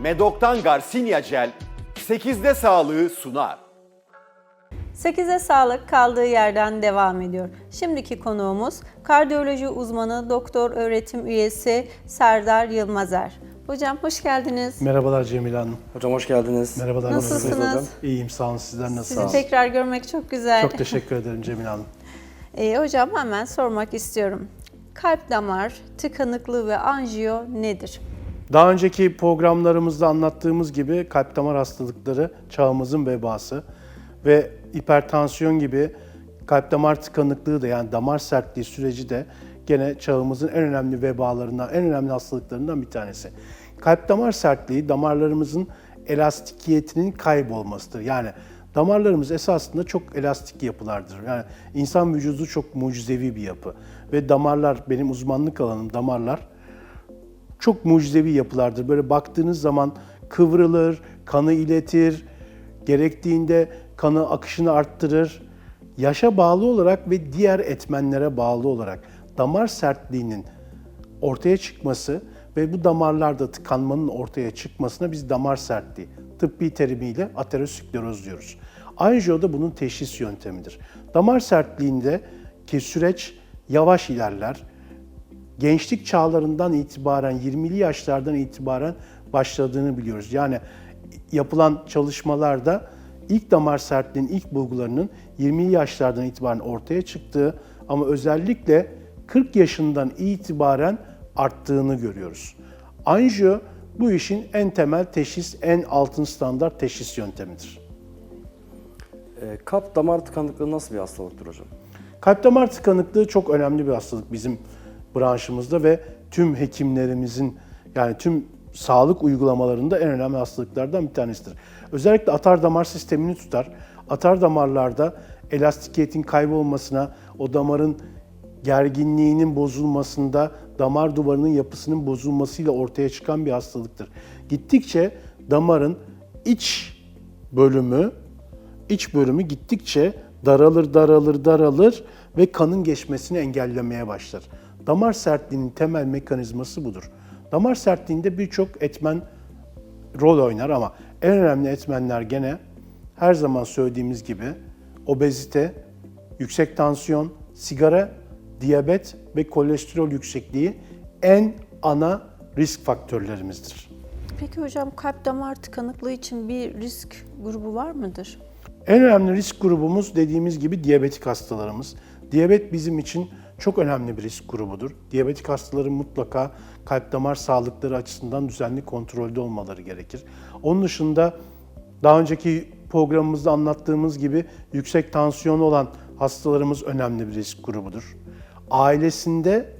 Medok'tan Garcinia Gel 8'de sağlığı sunar. 8'e sağlık kaldığı yerden devam ediyor. Şimdiki konuğumuz kardiyoloji uzmanı doktor öğretim üyesi Serdar Yılmazer. Hocam hoş geldiniz. Merhabalar Cemile Hanım. Hocam hoş geldiniz. Merhabalar. Nasılsınız? hocam? İyiyim sağ olun. Sizler Sizi nasılsınız? tekrar görmek çok güzel. Çok teşekkür ederim Cemile Hanım. Ee, hocam hemen sormak istiyorum. Kalp damar tıkanıklığı ve anjiyo nedir? Daha önceki programlarımızda anlattığımız gibi kalp damar hastalıkları çağımızın vebası ve hipertansiyon gibi kalp damar tıkanıklığı da yani damar sertliği süreci de gene çağımızın en önemli vebalarından, en önemli hastalıklarından bir tanesi. Kalp damar sertliği damarlarımızın elastikiyetinin kaybolmasıdır. Yani damarlarımız esasında çok elastik yapılardır. Yani insan vücudu çok mucizevi bir yapı ve damarlar benim uzmanlık alanım damarlar çok mucizevi yapılardır. Böyle baktığınız zaman kıvrılır, kanı iletir, gerektiğinde kanı akışını arttırır. Yaşa bağlı olarak ve diğer etmenlere bağlı olarak damar sertliğinin ortaya çıkması ve bu damarlarda tıkanmanın ortaya çıkmasına biz damar sertliği, tıbbi terimiyle ateroskleroz diyoruz. Anjiyo da bunun teşhis yöntemidir. Damar sertliğinde ki süreç yavaş ilerler, gençlik çağlarından itibaren 20'li yaşlardan itibaren başladığını biliyoruz. Yani yapılan çalışmalarda ilk damar sertliğinin ilk bulgularının 20'li yaşlardan itibaren ortaya çıktığı ama özellikle 40 yaşından itibaren arttığını görüyoruz. Anjiyo bu işin en temel teşhis, en altın standart teşhis yöntemidir. Ee, kalp damar tıkanıklığı nasıl bir hastalıktır hocam? Kalp damar tıkanıklığı çok önemli bir hastalık bizim branşımızda ve tüm hekimlerimizin yani tüm sağlık uygulamalarında en önemli hastalıklardan bir tanesidir. Özellikle atar damar sistemini tutar. Atar damarlarda elastikiyetin kaybolmasına, o damarın gerginliğinin bozulmasında, damar duvarının yapısının bozulmasıyla ortaya çıkan bir hastalıktır. Gittikçe damarın iç bölümü iç bölümü gittikçe daralır, daralır, daralır ve kanın geçmesini engellemeye başlar. Damar sertliğinin temel mekanizması budur. Damar sertliğinde birçok etmen rol oynar ama en önemli etmenler gene her zaman söylediğimiz gibi obezite, yüksek tansiyon, sigara, diyabet ve kolesterol yüksekliği en ana risk faktörlerimizdir. Peki hocam kalp damar tıkanıklığı için bir risk grubu var mıdır? En önemli risk grubumuz dediğimiz gibi diyabetik hastalarımız. Diyabet bizim için çok önemli bir risk grubudur. Diyabetik hastaların mutlaka kalp damar sağlıkları açısından düzenli kontrolde olmaları gerekir. Onun dışında daha önceki programımızda anlattığımız gibi yüksek tansiyon olan hastalarımız önemli bir risk grubudur. Ailesinde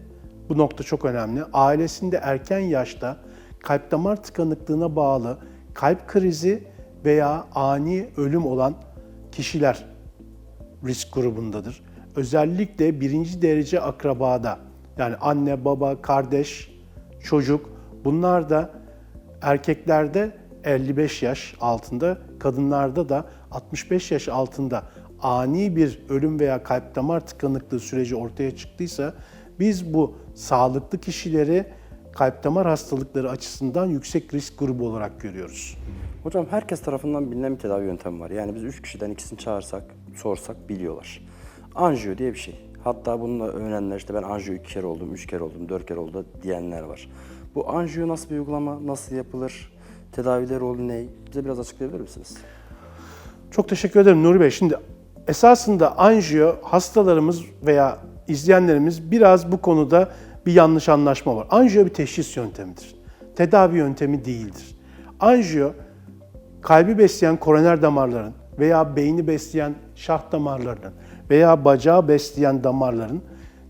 bu nokta çok önemli. Ailesinde erken yaşta kalp damar tıkanıklığına bağlı kalp krizi veya ani ölüm olan kişiler risk grubundadır. Özellikle birinci derece akrabada yani anne, baba, kardeş, çocuk bunlar da erkeklerde 55 yaş altında, kadınlarda da 65 yaş altında ani bir ölüm veya kalp damar tıkanıklığı süreci ortaya çıktıysa biz bu sağlıklı kişileri kalp damar hastalıkları açısından yüksek risk grubu olarak görüyoruz. Hocam herkes tarafından bilinen bir tedavi yöntemi var. Yani biz üç kişiden ikisini çağırsak, sorsak biliyorlar. Anjiyo diye bir şey. Hatta bununla övünenler işte ben anjiyo iki kere oldum, üç kere oldum, dört kere oldu diyenler var. Bu anjiyo nasıl bir uygulama, nasıl yapılır, tedavileri rolü ne? Bize biraz açıklayabilir misiniz? Çok teşekkür ederim Nuri Bey. Şimdi esasında anjiyo hastalarımız veya izleyenlerimiz biraz bu konuda bir yanlış anlaşma var. Anjiyo bir teşhis yöntemidir. Tedavi yöntemi değildir. Anjiyo kalbi besleyen koroner damarların veya beyni besleyen şah damarlarının veya bacağı besleyen damarların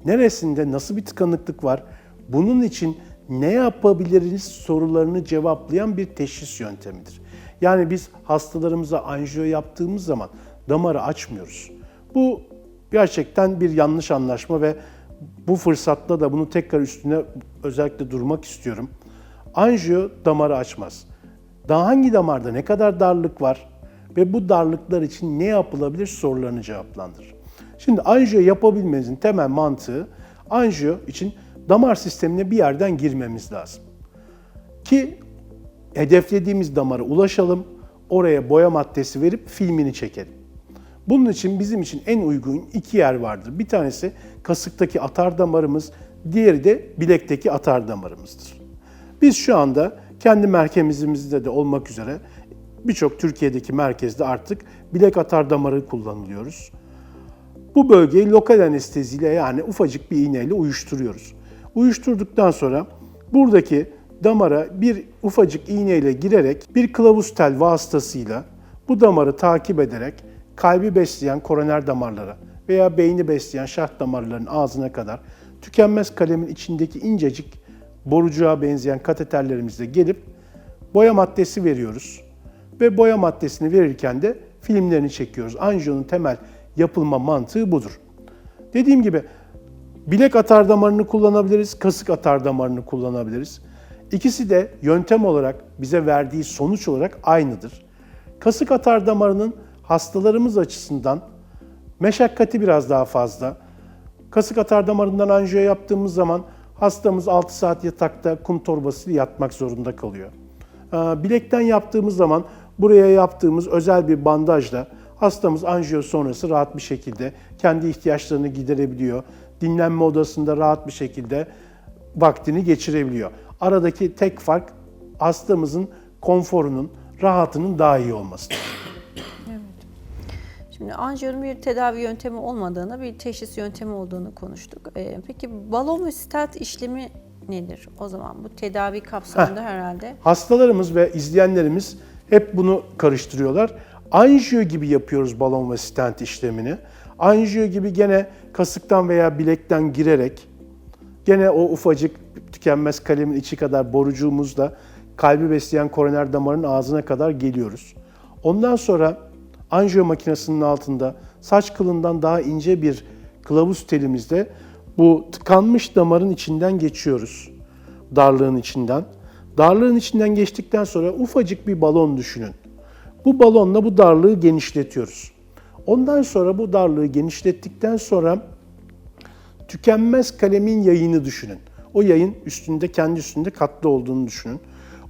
neresinde nasıl bir tıkanıklık var, bunun için ne yapabiliriz sorularını cevaplayan bir teşhis yöntemidir. Yani biz hastalarımıza anjiyo yaptığımız zaman damarı açmıyoruz. Bu gerçekten bir yanlış anlaşma ve bu fırsatta da bunu tekrar üstüne özellikle durmak istiyorum. Anjiyo damarı açmaz. Daha hangi damarda ne kadar darlık var ve bu darlıklar için ne yapılabilir sorularını cevaplandırır. Şimdi anjiyo yapabilmemizin temel mantığı anjiyo için damar sistemine bir yerden girmemiz lazım. Ki hedeflediğimiz damara ulaşalım, oraya boya maddesi verip filmini çekelim. Bunun için bizim için en uygun iki yer vardır. Bir tanesi kasıktaki atar damarımız, diğeri de bilekteki atar damarımızdır. Biz şu anda kendi merkezimizde de olmak üzere birçok Türkiye'deki merkezde artık bilek atar damarı kullanılıyoruz. Bu bölgeyi lokal anesteziyle yani ufacık bir iğneyle uyuşturuyoruz. Uyuşturduktan sonra buradaki damara bir ufacık iğneyle girerek bir kılavuz tel vasıtasıyla bu damarı takip ederek kalbi besleyen koroner damarlara veya beyni besleyen şah damarların ağzına kadar tükenmez kalemin içindeki incecik borucuğa benzeyen kateterlerimizle gelip boya maddesi veriyoruz. Ve boya maddesini verirken de filmlerini çekiyoruz. Anjiyonun temel yapılma mantığı budur. Dediğim gibi bilek atar damarını kullanabiliriz, kasık atar damarını kullanabiliriz. İkisi de yöntem olarak bize verdiği sonuç olarak aynıdır. Kasık atar damarının hastalarımız açısından meşakkati biraz daha fazla. Kasık atar damarından anjiyo yaptığımız zaman hastamız 6 saat yatakta kum torbasıyla yatmak zorunda kalıyor. Ee, Bilekten yaptığımız zaman buraya yaptığımız özel bir bandajla hastamız anjiyo sonrası rahat bir şekilde kendi ihtiyaçlarını giderebiliyor. Dinlenme odasında rahat bir şekilde vaktini geçirebiliyor. Aradaki tek fark hastamızın konforunun, rahatının daha iyi olması. Şimdi anjiyonun bir tedavi yöntemi olmadığını, bir teşhis yöntemi olduğunu konuştuk. Ee, peki balon ve stent işlemi nedir? O zaman bu tedavi kapsamında herhalde. Hastalarımız ve izleyenlerimiz hep bunu karıştırıyorlar. Anjiyo gibi yapıyoruz balon ve stent işlemini. Anjiyo gibi gene kasıktan veya bilekten girerek gene o ufacık tükenmez kalemin içi kadar borucuğumuzla kalbi besleyen koroner damarın ağzına kadar geliyoruz. Ondan sonra anjiyo makinesinin altında saç kılından daha ince bir kılavuz telimizde bu tıkanmış damarın içinden geçiyoruz. Darlığın içinden. Darlığın içinden geçtikten sonra ufacık bir balon düşünün. Bu balonla bu darlığı genişletiyoruz. Ondan sonra bu darlığı genişlettikten sonra tükenmez kalemin yayını düşünün. O yayın üstünde kendi üstünde katlı olduğunu düşünün.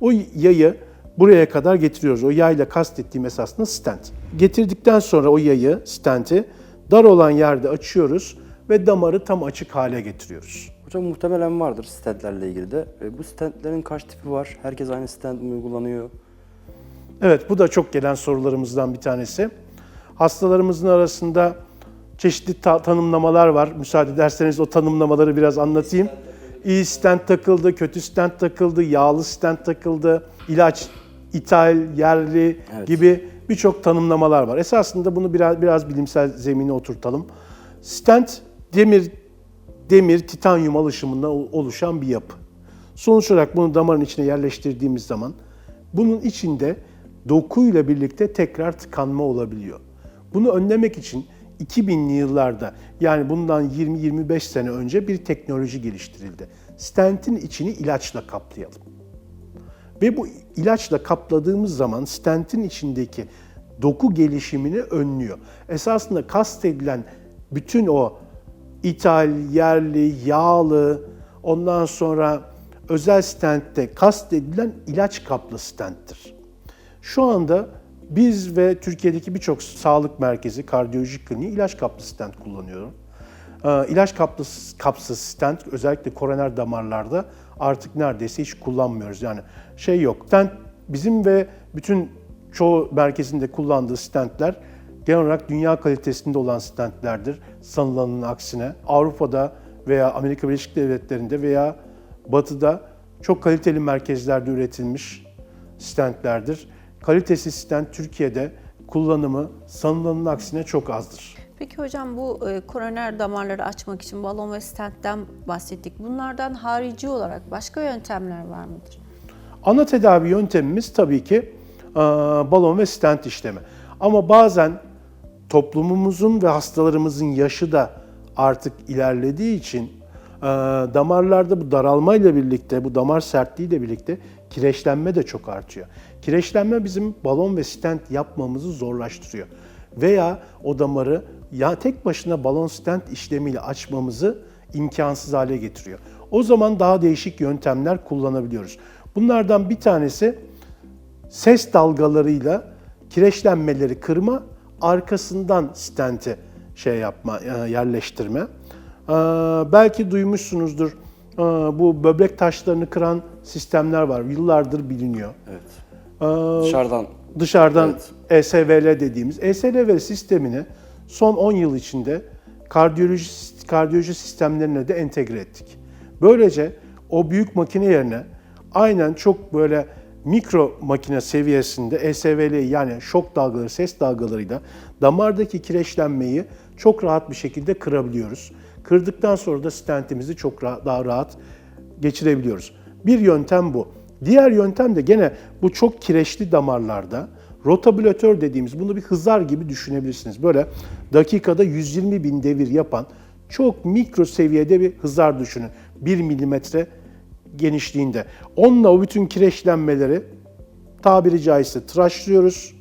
O yayı buraya kadar getiriyoruz. O yayla kastettiğim esasında stent. Getirdikten sonra o yayı, stenti dar olan yerde açıyoruz ve damarı tam açık hale getiriyoruz. Hocam muhtemelen vardır stentlerle ilgili de. E, bu stentlerin kaç tipi var? Herkes aynı stent mi uygulanıyor? Evet, bu da çok gelen sorularımızdan bir tanesi. Hastalarımızın arasında çeşitli ta- tanımlamalar var. Müsaade ederseniz o tanımlamaları biraz anlatayım. İyi stent takıldı, kötü stent takıldı, yağlı stent takıldı, ilaç, ithal, yerli Evet. gibi birçok tanımlamalar var. Esasında bunu biraz biraz bilimsel zemine oturtalım. Stent demir demir titanyum alışımından ol- oluşan bir yapı. Sonuç olarak bunu damarın içine yerleştirdiğimiz zaman bunun içinde dokuyla birlikte tekrar tıkanma olabiliyor. Bunu önlemek için 2000'li yıllarda yani bundan 20-25 sene önce bir teknoloji geliştirildi. Stentin içini ilaçla kaplayalım. Ve bu ilaçla kapladığımız zaman stentin içindeki doku gelişimini önlüyor. Esasında kastedilen bütün o ithal, yerli, yağlı, ondan sonra özel stentte kastedilen ilaç kaplı stenttir. Şu anda biz ve Türkiye'deki birçok sağlık merkezi, kardiyoloji kliniği ilaç kaplı stent kullanıyor. Ee, İlaç kaplı, kapsız stent özellikle koroner damarlarda artık neredeyse hiç kullanmıyoruz. Yani şey yok. Stent bizim ve bütün çoğu merkezinde kullandığı stentler genel olarak dünya kalitesinde olan stentlerdir. Sanılanın aksine Avrupa'da veya Amerika Birleşik Devletleri'nde veya Batı'da çok kaliteli merkezlerde üretilmiş stentlerdir. Kalitesiz stent Türkiye'de kullanımı sanılanın aksine çok azdır. Peki hocam bu e, koroner damarları açmak için balon ve stentten bahsettik. Bunlardan harici olarak başka yöntemler var mıdır? Ana tedavi yöntemimiz tabii ki e, balon ve stent işlemi. Ama bazen toplumumuzun ve hastalarımızın yaşı da artık ilerlediği için e, damarlarda bu daralmayla birlikte, bu damar sertliğiyle birlikte kireçlenme de çok artıyor. Kireçlenme bizim balon ve stent yapmamızı zorlaştırıyor. Veya o damarı ya tek başına balon stent işlemiyle açmamızı imkansız hale getiriyor. O zaman daha değişik yöntemler kullanabiliyoruz. Bunlardan bir tanesi ses dalgalarıyla kireçlenmeleri kırma, arkasından stenti şey yapma, e, yerleştirme. Belki duymuşsunuzdur. Ee, bu böbrek taşlarını kıran sistemler var. Yıllardır biliniyor. Evet. Ee, Dışarıdan dışarıdan Evet. ESVL dediğimiz ESVL sistemini son 10 yıl içinde kardiyoloji kardiyoloji sistemlerine de entegre ettik. Böylece o büyük makine yerine aynen çok böyle mikro makine seviyesinde ESVL yani şok dalgaları, ses dalgalarıyla damardaki kireçlenmeyi çok rahat bir şekilde kırabiliyoruz. Kırdıktan sonra da stentimizi çok ra- daha rahat geçirebiliyoruz. Bir yöntem bu. Diğer yöntem de gene bu çok kireçli damarlarda rotabülatör dediğimiz bunu bir hızar gibi düşünebilirsiniz. Böyle dakikada 120 bin devir yapan çok mikro seviyede bir hızar düşünün. 1 milimetre genişliğinde. Onunla o bütün kireçlenmeleri tabiri caizse tıraşlıyoruz.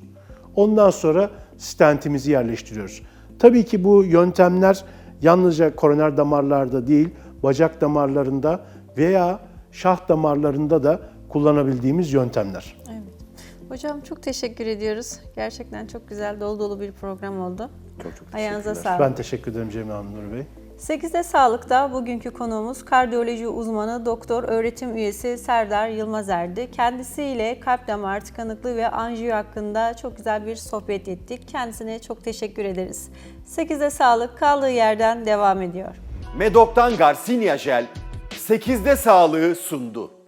Ondan sonra stentimizi yerleştiriyoruz. Tabii ki bu yöntemler yalnızca koroner damarlarda değil, bacak damarlarında veya şah damarlarında da kullanabildiğimiz yöntemler. Evet. Hocam çok teşekkür ediyoruz. Gerçekten çok güzel, dolu dolu bir program oldu. çok çok Ayağınıza teşekkürler. sağlık. Ben teşekkür ederim Cemil Hanım Nur Bey. 8'de Sağlık'ta bugünkü konuğumuz kardiyoloji uzmanı doktor öğretim üyesi Serdar Yılmazer'di. Kendisiyle kalp damar tıkanıklığı ve anjiyo hakkında çok güzel bir sohbet ettik. Kendisine çok teşekkür ederiz. 8'de Sağlık kaldığı yerden devam ediyor. Medok'tan Garcinia Jel 8'de sağlığı sundu.